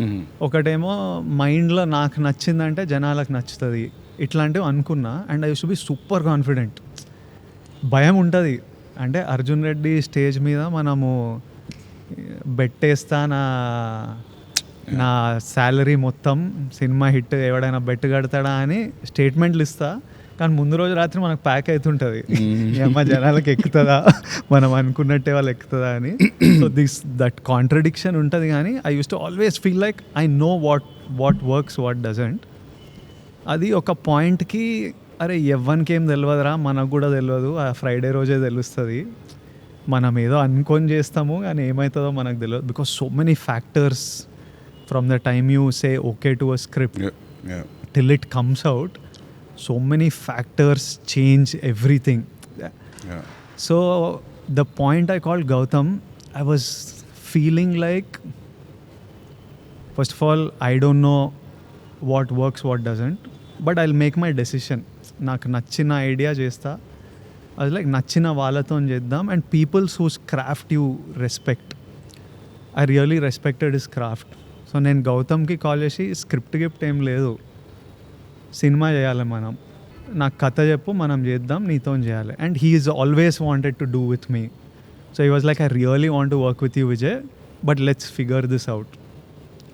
Mm-hmm. ఒకటేమో మైండ్లో నాకు నచ్చిందంటే జనాలకు నచ్చుతుంది. ఇట్లాంటివి అనుకున్నా and I should be super confident. భయం ఉంటుంది. అంటే అర్జున్ రెడ్డి స్టేజ్ మీద మనము బెట్టేస్తా నా నా శాలరీ మొత్తం సినిమా హిట్ ఎవడైనా బెట్ కడతాడా అని స్టేట్మెంట్లు ఇస్తా. కానీ ముందు రోజు రాత్రి మనకు ప్యాక్ అవుతుంటుంది అమ్మ జనాలకు ఎక్కుతుందా? మనం అనుకున్నట్టే వాళ్ళు ఎక్కుతుందా అని. సో దిస్ దట్ కాంట్రడిక్షన్ ఉంటుంది కానీ I use to always feel like I know what what works what doesn't అది ఒక పాయింట్కి అరే ఎవ్వనికి ఏం తెలియదురా మనకు కూడా తెలియదు ఆ ఫ్రైడే రోజే తెలుస్తుంది. మనం ఏదో అనుకొని చేస్తాము కానీ ఏమవుతుందో మనకు తెలియదు because so many factors from the time you say okay to a script till it comes out so many factors change everything so the point I call Gautam I was feeling like first of all I don't know what works what doesn't but I make my decision నాకు నచ్చిన idea చేస్తా. అది like నచ్చిన వాళ్ళతో చేద్దాం. And peoples whose craft you respect I really respected is craft so నేను గౌతమ్కి call చేసి స్క్రిప్ట్ గిప్ట్ ఏం లేదు. సినిమా చేయాలి మనం. నాకు కథ చెప్పు మనం చేద్దాం నీతో చేయాలి. And he is always wanted to do with me so he was like I really want to work with you Vijay but let's figure this out